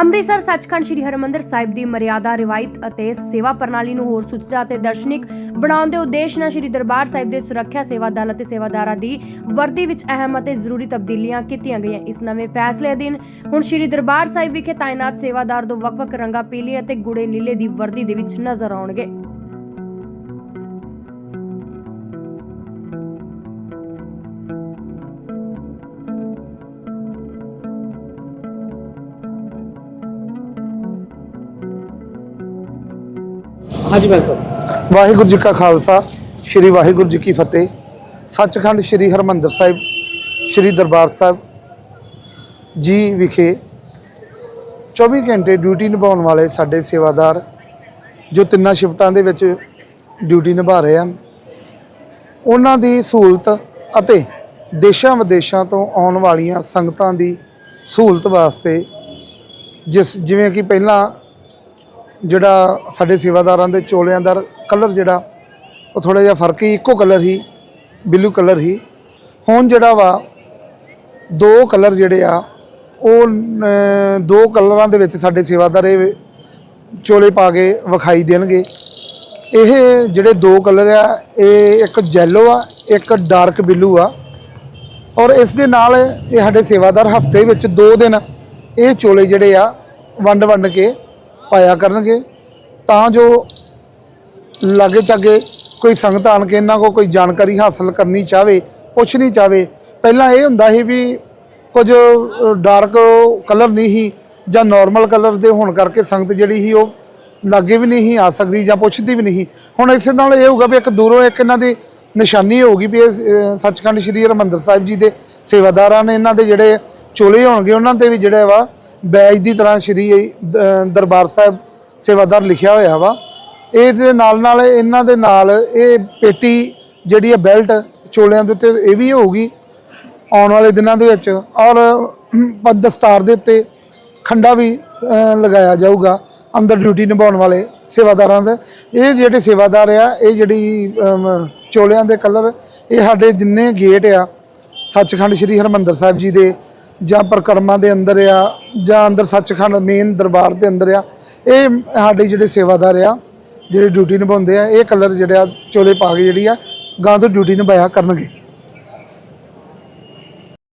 ਅੰਮ੍ਰਿਤਸਰ ਸੱਚਖੰਡ ਸ੍ਰੀ ਹਰਿਮੰਦਰ ਸਾਹਿਬ ਦੀ ਮਰਿਆਦਾ, ਰਿਵਾਇਤ ਅਤੇ ਸੇਵਾ ਪ੍ਰਣਾਲੀ ਨੂੰ ਹੋਰ ਸੁਚੱਜਾ ਅਤੇ ਦਰਸ਼ਨਿਕ ਬਣਾਉਣ ਦੇ ਉਦੇਸ਼ ਨਾਲ ਸ੍ਰੀ ਦਰਬਾਰ ਸਾਹਿਬ ਦੇ ਸੁਰੱਖਿਆ ਸੇਵਾ ਦਲ ਅਤੇ ਸੇਵਾਦਾਰਾਂ ਦੀ ਵਰਦੀ ਵਿੱਚ ਅਹਿਮ ਅਤੇ ਜ਼ਰੂਰੀ ਤਬਦੀਲੀਆਂ ਕੀਤੀਆਂ ਗਈਆਂ। ਇਸ ਨਵੇਂ ਫੈਸਲੇ ਅਧੀਨ ਹੁਣ ਸ੍ਰੀ ਦਰਬਾਰ ਸਾਹਿਬ ਵਿਖੇ ਤਾਇਨਾਤ ਸੇਵਾਦਾਰ ਦੋ ਵੱਖ-ਵੱਖ ਰੰਗਾਂ, ਪੀਲੇ ਅਤੇ ਗੂੜੇ ਨੀਲੇ ਦੀ ਵਰਦੀ ਦੇ ਵਿੱਚ ਨਜ਼ਰ ਆਉਣਗੇ। ਹਾਂਜੀ ਬੈਲ ਸਾਹਿਬ। ਵਾਹਿਗੁਰੂ ਜੀ ਕਾ ਖਾਲਸਾ, ਸ੍ਰੀ ਵਾਹਿਗੁਰੂ ਜੀ ਕੀ ਫਤਿਹ। ਸੱਚਖੰਡ ਸ੍ਰੀ ਹਰਮੰਦਰ ਸਾਹਿਬ, ਸ੍ਰੀ ਦਰਬਾਰ ਸਾਹਿਬ ਜੀ ਵਿਖੇ 24 ਘੰਟੇ ਡਿਊਟੀ ਨਿਭਾਉਣ ਵਾਲੇ ਸਾਡੇ ਸੇਵਾਦਾਰ ਜੋ ਤਿੰਨਾਂ ਸ਼ਿਫਟਾਂ ਦੇ ਵਿੱਚ ਡਿਊਟੀ ਨਿਭਾ ਰਹੇ ਹਨ, ਉਹਨਾਂ ਦੀ ਸਹੂਲਤ ਅਤੇ ਦੇਸ਼ਾਂ ਵਿਦੇਸ਼ਾਂ ਤੋਂ ਆਉਣ ਵਾਲੀਆਂ ਸੰਗਤਾਂ ਦੀ ਸਹੂਲਤ ਵਾਸਤੇ ਜਿਸ ਜਿਵੇਂ ਕਿ ਪਹਿਲਾਂ ਜਿਹੜਾ ਸਾਡੇ ਸੇਵਾਦਾਰਾਂ ਦੇ ਚੋਲਿਆਂ ਦਾ ਕਲਰ ਜਿਹੜਾ, ਉਹ ਥੋੜਾ ਜਿਹਾ ਫ਼ਰਕ ਹੀ, ਇੱਕੋ ਕਲਰ ਹੀ, ਬਲੂ ਕਲਰ ਹੀ। ਹੁਣ ਜਿਹੜਾ ਵਾ, ਦੋ ਕਲਰ ਜਿਹੜੇ ਆ, ਉਹ ਦੋ ਕਲਰਾਂ ਦੇ ਵਿੱਚ ਸਾਡੇ ਸੇਵਾਦਾਰ ਇਹ ਚੋਲੇ ਪਾ ਕੇ ਵਿਖਾਈ ਦੇਣਗੇ। ਇਹ ਜਿਹੜੇ ਦੋ ਕਲਰ ਆ, ਇਹ ਇੱਕ ਜੈਲੋ ਆ, ਇੱਕ ਡਾਰਕ ਬਲੂ ਆ। ਔਰ ਇਸ ਦੇ ਨਾਲ ਇਹ ਸਾਡੇ ਸੇਵਾਦਾਰ ਹਫ਼ਤੇ ਵਿੱਚ ਦੋ ਦਿਨ ਇਹ ਚੋਲੇ ਜਿਹੜੇ ਆ ਵੰਡ ਵੰਡ ਕੇ ਪਾਇਆ ਕਰਨਗੇ, ਤਾਂ ਜੋ ਲਾਗੇ ਚਾਗੇ ਕੋਈ ਸੰਗਤ ਆਣ ਕੇ ਇਹਨਾਂ ਕੋ ਕੋਈ ਜਾਣਕਾਰੀ ਹਾਸਲ ਕਰਨੀ ਚਾਹਵੇ ਪੁੱਛਣੀ ਚਾਹਵੇ। ਪਹਿਲਾਂ ਇਹ ਹੁੰਦਾ ਸੀ ਵੀ ਕੁਝ ਡਾਰਕ ਕਲਰ ਨਹੀਂ ਸੀ ਜਾਂ ਨਾਰਮਲ ਕਲਰ ਦੇ ਹੋਣ ਕਰਕੇ ਸੰਗਤ ਜਿਹੜੀ ਸੀ ਉਹ ਲਾਗੇ ਵੀ ਨਹੀਂ ਆ ਸਕਦੀ ਜਾਂ ਪੁੱਛਦੀ ਵੀ ਨਹੀਂ ਹੁਣ ਇਸੇ ਨਾਲ ਇਹ ਹੋਊਗਾ ਵੀ ਇੱਕ ਦੂਰੋਂ ਇੱਕ ਇਹਨਾਂ ਦੀ ਨਿਸ਼ਾਨੀ ਹੋਊਗੀ ਵੀ ਇਹ ਸੱਚਖੰਡ ਸ੍ਰੀ ਹਰਿਮੰਦਰ ਸਾਹਿਬ ਜੀ ਦੇ ਸੇਵਾਦਾਰਾਂ ਨੇ ਇਹਨਾਂ ਦੇ ਜਿਹੜੇ ਚੋਲੇ ਹੋਣਗੇ, ਉਹਨਾਂ ਤੇ ਵੀ ਜਿਹੜਾ ਵਾ ਬੈਜ ਦੀ ਤਰ੍ਹਾਂ ਸ੍ਰੀ ਦ- ਦਰਬਾਰ ਸਾਹਿਬ ਸੇਵਾਦਾਰ ਲਿਖਿਆ ਹੋਇਆ ਵਾ। ਇਸ ਦੇ ਨਾਲ ਨਾਲ ਇਹਨਾਂ ਦੇ ਨਾਲ ਇਹ ਪੇਟੀ ਜਿਹੜੀ ਹੈ ਬੈਲਟ ਚੋਲਿਆਂ ਦੇ ਉੱਤੇ ਇਹ ਵੀ ਹੋਊਗੀ ਆਉਣ ਵਾਲੇ ਦਿਨਾਂ ਦੇ ਵਿੱਚ। ਔਰ ਦਸਤਾਰ ਦੇ ਉੱਤੇ ਖੰਡਾ ਵੀ ਲਗਾਇਆ ਜਾਊਗਾ ਅੰਦਰ ਡਿਊਟੀ ਨਿਭਾਉਣ ਵਾਲੇ ਸੇਵਾਦਾਰਾਂ ਦੇ। ਇਹ ਜਿਹੜੇ ਸੇਵਾਦਾਰ ਆ, ਇਹ ਜਿਹੜੀ ਚੋਲਿਆਂ ਦੇ ਕਲਰ, ਇਹ ਸਾਡੇ ਜਿੰਨੇ ਗੇਟ ਆ, ਸੱਚਖੰਡ ਸ੍ਰੀ ਹਰਮੰਦਰ ਸਾਹਿਬ ਜੀ ਦੇ ਜਾਂ ਪਰਕਰਮਾਂ ਦੇ ਅੰਦਰ ਆ, ਜਾਂ ਅੰਦਰ ਸੱਚਖੰਡ ਮੇਨ ਦਰਬਾਰ ਦੇ ਅੰਦਰ ਆ, ਇਹ ਸਾਡੇ ਜਿਹੜੇ ਸੇਵਾਦਾਰ ਆ, ਜਿਹੜੇ ਡਿਊਟੀ ਨਿਭਾਉਂਦੇ ਆ, ਇਹ ਕਲਰ ਜਿਹੜੇ ਆ, ਚੋਲੇ ਪਾ ਕੇ ਜਿਹੜੀ ਆ, ਗਾਂ ਤੋਂ ਡਿਊਟੀ ਨਿਭਾਇਆ ਕਰਨਗੇ।